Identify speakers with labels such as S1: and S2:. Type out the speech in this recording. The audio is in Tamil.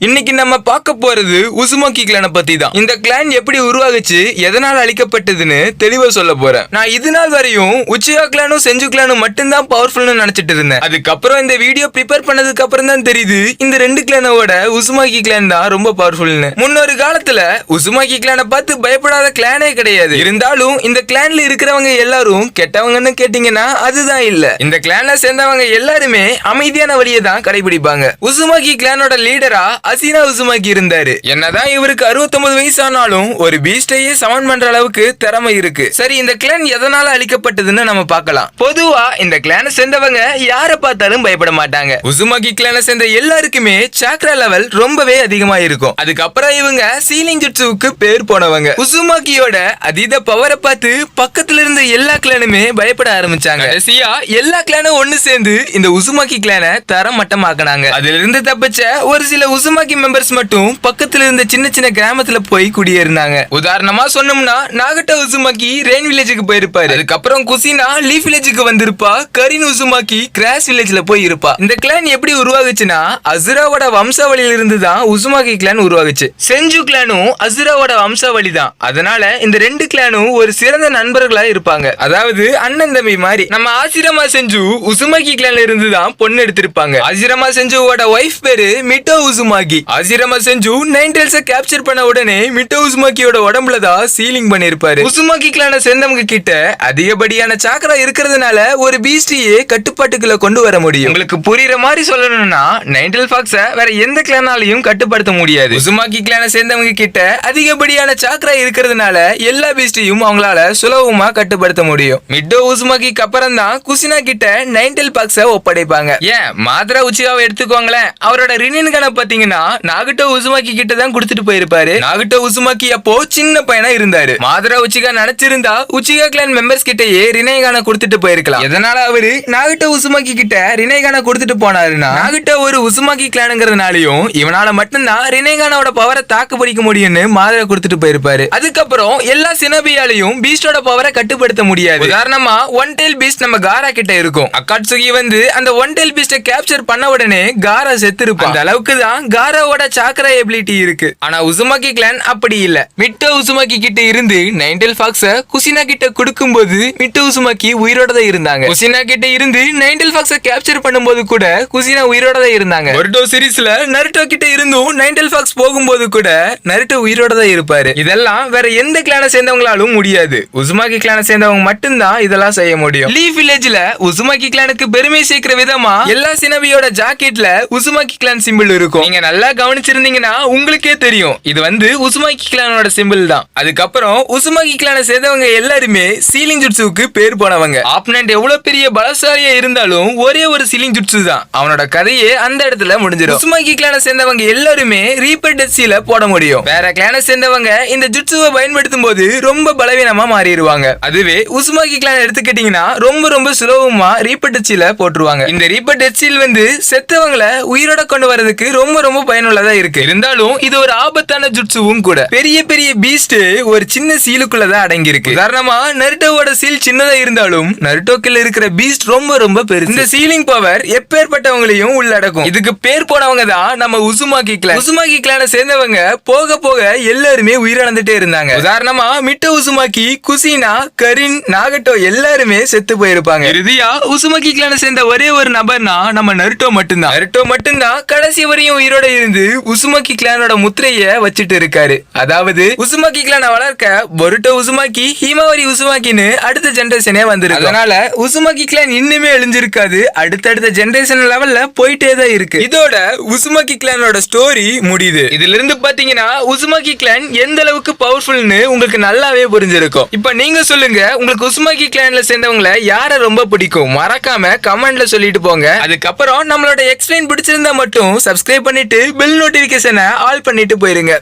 S1: இன்னைக்கு நம்ம பார்க்க போறது உசுமோக்கி கிளானை பத்தி தான் இந்த கிளான் எப்படி உருவாகுச்சு எதனால் அழிக்கப்பட்டதுன்னு தெளிவா சொல்ல போறேன். நான் இது நாள் வரையும் உச்சியா கிளானும் செஞ்சு கிளானும் மட்டும்தான் பவர்ஃபுல்னு நினைச்சிட்டு இருந்தேன். அதுக்கப்புறம் இந்த வீடியோ ப்ரிப்பேர் பண்ணதுக்கு அப்புறம் தான் தெரியுது இந்த ரெண்டு கிளானோட உசுமாக்கி கிளான் தான் ரொம்ப பவர்ஃபுல்னு முன்னொரு காலத்துல உசுமாக்கி கிளானை பார்த்து பயப்படாத கிளானே கிடையாது. இருந்தாலும் இந்த கிளான்ல இருக்கிறவங்க எல்லாரும் கெட்டவங்கன்னு கேட்டீங்கன்னா அதுதான் இல்ல. இந்த கிளான்ல சேர்ந்தவங்க எல்லாருமே அமைதியான வழியை தான் கடைபிடிப்பாங்க. உசுமாக்கி கிளானோட லீடரா அசீனா உசுமாக்கி இருந்தாரு. என்னதான் இவருக்கு 69 வயசு ஆனாலும் ஒரு பீஸ்டையே சமன் பண்ற அளவுக்கு திறமை இருக்கு. சரி இந்த கிளான் எதனால அழிக்கப்பட்டதுன்னு நம்ம பார்க்கலாம். பொதுவா இந்த கிளானை சேர்ந்தவங்க யாரை பார்த்தாலும் பயப்பட மாட்டாங்க. உசுமாக்கி கிளானை சேர்ந்த எல்லாருக்குமே சாக்ரா லெவல் ரொம்பவே அதிகமா இருக்கும். அதுக்கப்புறம் இவங்க சீலிங் ஜுட்ஸுக்கு பேர் போனவங்க. உசுமாக்கியோட அதீத பவரை பார்த்து பக்கத்துல இருந்த எல்லா கிளானுமே பயப்பட ஆரம்பிச்சாங்க. கடைசியா எல்லா கிளானும் ஒண்ணு சேர்ந்து இந்த உசுமாக்கி கிளானை தரம் மட்டமாக்குனாங்க அதுல இருந்து தப்பிச்ச ஒரு சில உசுமாக்கி மெம்பர்ஸ் மட்டும் பக்கத்துல இருந்த சின்ன சின்ன கிராமத்துல போய் குடியேறினாங்க. உதாரணமா சொன்னோம்னா நாகட்ட உசுமாக்கி ரெயின் வில்லேஜுக்கு போயிருப்பாரு. அதுக்கப்புறம் குசினா லீஃப் வில்லேஜுக்கு வந்திருப்பா. கரின் உசுமாக்கி கிராஸ் வில்லேஜ்ல போய் இருப்பா. இந்த கிளான் எப்படி உருவாகுச்சுன்னா அசுராவோட வம்சாவளியில இருந்து தான் உசுமாக்கி கிளான் உருவாகுச்சு. செஞ்சு கிளானும் அசுராவோட வம்சாவளி தான். அதனால இந்த ரெண்டு கிளானும் ஒரு சிறந்த நண்பர்களா இருப்பாங்க. அதாவது அண்ணன் தம்பி மாதிரி. நம்ம ஆசிரமா செஞ்சு உசுமாக்கி கிளான்ல இருந்து தான் பொண்ணு எடுத்திருப்பாங்க. ஆசிரமா செஞ்சுவோட ஒய்ஃப் பேரு மிட்டோ உசுமாக்கி. ஆசிரமா செஞ்சு நைன் டெல்ஸ கேப்சர் பண்ண உடனே மிட்டோ உசுமாக்கியோட உடம்புல தான் சீலிங் பண்ணிருப்பாரு. உசுமாக்கி கிளான சேர்ந்தவங்க கிட்ட அதிகப்படியான சாக்கரா இருக்கிறதுனால ஒரு பீஸ்டியே கட்டுப்பாட்டுக்குள்ள கொண்டு வர முடியும். உங்களுக்கு புரியுற மாதிரி சொல்லணும்னா நைன்டெல் ஃபாக்ஸ வேற எந்த கிளானாலையும் கட்டுப்படுத்த முடியாது. உசுமாக்கி கிளான சேர்ந்தவங்க கிட்ட அதிகப்படியான சாக்கரா இருக்கிறதுனால எல்லா பீஸ்டியும் அவங்களால சுலபமா கட்டுப்படுத்த முடியும். மிட்டோ உசுமாக்கிக்கு அப்புறம் தான் குசினா கிட்ட நைன்டெல் பாக்ஸ ஒப்படைப்பாங்க. ஏன்? மாத்ரா உச்சிகாவை எடுத்துக்கோங்களேன். அவரோட ரினின் பாத்தீங்கன்னா பாத்தீங்கன்னா நாகட்டோ உசுமாக்கி கிட்ட தான் கொடுத்துட்டு போயிருப்பாரு. நாகட்டோ உசுமாக்கி அப்போ சின்ன பையனா இருந்தாரு. மாதரா உச்சிகா நினைச்சிருந்தா உச்சிகா கிளான் மெம்பர்ஸ் கிட்டயே ரினைகான கொடுத்துட்டு போயிருக்கலாம். எதனால அவரு நாகட்டோ உசுமாக்கி கிட்ட ரினைகான கொடுத்துட்டு போனாருன்னா? நாகட்டோ ஒரு உசுமாக்கி கிளானுங்கிறதுனாலயும் இவனால மட்டும்தான் ரினைகானோட பவரை தாக்கு பிடிக்க முடியும்னு மாதரா கொடுத்துட்டு போயிருப்பாரு. அதுக்கப்புறம் எல்லா சினபியாலையும் பீஸ்டோட பவரை கட்டுப்படுத்த முடியாது. உதாரணமா ஒன் டெயில் பீஸ்ட் நம்ம காரா கிட்ட இருக்கும். அக்காட்சுகி வந்து அந்த ஒன் டெயில் பீஸ்ட கேப்சர் பண்ண உடனே காரா செத்து இருப்பான் அந்த அளவுக்கு தான் யாரோட சாக்கரா எபிலிட்டி இருக்கு. ஆனா உசுமாக்கி கிளான் அப்படி இல்ல. மிட்டோ உசுமாக்கி கிட்ட இருந்து நைன்டல் ஃபாக்ஸ குசினா கிட்ட கொடுக்கும்போது மிட்டோ உசுமாக்கி உயிரோட தான் இருந்தாங்க. குசினா கிட்ட இருந்து நைன்டல் ஃபாக்ஸ கேப்சர் பண்ணும்போது கூட குசினா உயிரோட தான் இருந்தாங்க. ஒருடோ சீரிஸ்ல நருட்டோ கிட்ட இருந்தும் நைன்டல் ஃபாக்ஸ் போகும்போது கூட நருட்டோ உயிரோட தான் இருப்பாரு. இதெல்லாம் வேற எந்த கிளான சேர்ந்தவங்களாலும் முடியாது. உசுமாக்கி கிளான சேர்ந்தவங்க மட்டும்தான் இதெல்லாம் செய்ய முடியும். லீ வில்லேஜ்ல உசுமாக்கி கிளானுக்கு பெருமை சேர்க்கிற விதமா எல்லா சினவியோட ஜாக்கெட்ல உசுமாக்கி கிளான் சிம்பிள் இருக்கும். நீங்க நல்லா நல்லா கவனிச்சிருந்தீங்கன்னா உங்களுக்கே தெரியும். இது வந்து உசுமாக்கி கிளானோட சிம்பிள் தான். அதுக்கப்புறம் உசுமாக்கி கிளான சேர்ந்தவங்க எல்லாருமே சீலிங் ஜுட்ஸுக்கு பேர் போனவங்க. ஆப்னண்ட் எவ்வளவு பெரிய பலசாலியா இருந்தாலும் ஒரே ஒரு சீலிங் ஜுட்ஸு தான். அவனோட கதையே அந்த இடத்துல முடிஞ்சிடும் உசுமாக்கி கிளான சேர்ந்தவங்க எல்லாருமே ரீபர் டெஸ்டில போட முடியும். வேற கிளான சேர்ந்தவங்க இந்த ஜுட்ஸுவை பயன்படுத்தும் போது ரொம்ப பலவீனமா மாறிடுவாங்க. அதுவே உசுமாக்கி கிளான எடுத்துக்கிட்டீங்கன்னா ரொம்ப ரொம்ப சுலபமா ரீபர் டெஸ்டில போட்டுருவாங்க. இந்த ரீபர் டெஸ்டில் வந்து செத்தவங்களை உயிரோட கொண்டு வரதுக்கு ரொம்ப ரொம்ப பயனுள்ளதா இருக்கு. இருந்தாலும் இது ஒரு ஆபத்தான ஜுட்சுவும் கூட. பெரிய பெரிய பீஸ்ட் ஒரு சின்ன சீலுக்குள்ளதான் அடங்கி இருக்கு உதாரணமா நருட்டோவோட சீல் சின்னதா இருந்தாலும் நருட்டோக்கில் இருக்கிற பீஸ்ட் ரொம்ப ரொம்ப பெருசு. இந்த சீலிங் பவர் எப்பேற்பட்டவங்களையும் உள்ளடக்கும். இதுக்கு பேர் போனவங்க தான் நம்ம உசுமாக்கி கிளான் உசுமாக்கி கிளான சேர்ந்தவங்க போக போக எல்லாருமே உயிரிழந்துட்டே இருந்தாங்க. உதாரணமா மிட்டோ உசுமாக்கி குசினா கரின் நாகட்டோ எல்லாருமே செத்து போயிருப்பாங்க. இறுதியா உசுமாக்கி கிளான சேர்ந்த ஒரே ஒரு நபர்னா நம்ம நருட்டோ மட்டும்தான். நருட்டோ மட்டும்தான் கடைசி வரையும் உயிரோட இருந்து உசுமாக்கி கிளானோட முத்திரைய வச்சுட்டு இருக்காரு. அதாவது உசுமாக்கி கிளான வளர்க்க பொருட்டோ உசுமாக்கி ஹீமாவரி உசுமாக்கின்னு அடுத்த ஜெனரேஷனே வந்திருக்கு அதனால உசுமாக்கி கிளான் இன்னுமே அழிஞ்சிருக்காது அடுத்தடுத்த ஜெனரேஷன் லெவல்ல போயிட்டே தான் இருக்கு. இதோட உசுமாக்கி கிளானோட ஸ்டோரி முடியுது. இதுல இருந்து பாத்தீங்கன்னா உசுமாக்கி கிளான் எந்த அளவுக்கு பவர்ஃபுல்னு உங்களுக்கு நல்லாவே புரிஞ்சிருக்கும். இப்ப நீங்க சொல்லுங்க உங்களுக்கு உசுமாக்கி கிளான்ல சேர்ந்தவங்கள யார ரொம்ப பிடிக்கும்? மறக்காம கமெண்ட்ல சொல்லிட்டு போங்க. அதுக்கப்புறம் நம்மளோட எக்ஸ்பிளைன் பிடிச்சிருந்தா மட்டும் சப்ஸ்கிரைப் பண்ணிட்டு பெல் நோட்டிபிகேஷனை ஆல் பண்ணிட்டு போயிருங்க.